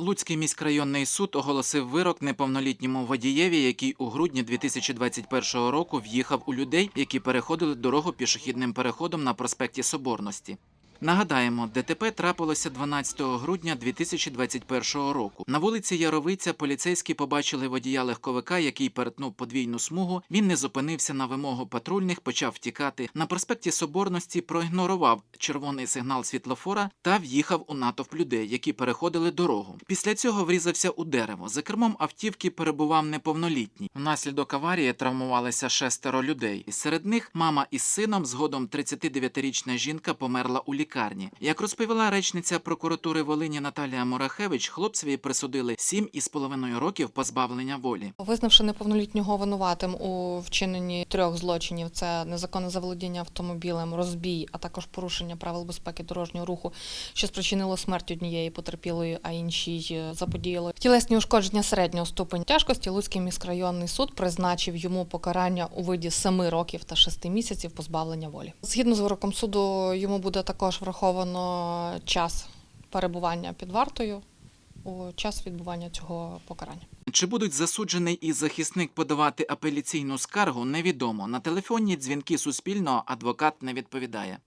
Луцький міськрайонний суд оголосив вирок неповнолітньому водієві, який у грудні 2021 року в'їхав у людей, які переходили дорогу пішохідним переходом на проспекті Соборності. Нагадаємо, ДТП трапилося 12 грудня 2021 року. На вулиці Яровиця поліцейські побачили водія легковика, який перетнув подвійну смугу. Він не зупинився на вимогу патрульних, почав втікати. На проспекті Соборності проігнорував червоний сигнал світлофора та в'їхав у натовп людей, які переходили дорогу. Після цього врізався у дерево. За кермом автівки перебував неповнолітній. Внаслідок аварії травмувалися шестеро людей. Серед них мама із сином, згодом 39-річна жінка померла у лікарні. Як розповіла речниця прокуратури Волині Наталія Морахевич, хлопцеві присудили 7,5 років позбавлення волі. Визнавши неповнолітнього винуватим у вчиненні трьох злочинів: це незаконне заволодіння автомобілем, розбій, а також порушення правил безпеки дорожнього руху, що спричинило смерть однієї потерпілої, а іншій е, заподіяло тілесні ушкодження середнього ступеня тяжкості. Луцький міськрайонний суд призначив йому покарання у виді 7 років та 6 місяців позбавлення волі. Згідно з вироком суду, йому буде враховано час перебування під вартою у час відбування цього покарання. Чи будуть засуджений і захисник подавати апеляційну скаргу, невідомо. На телефонні дзвінки Суспільного адвокат не відповідає.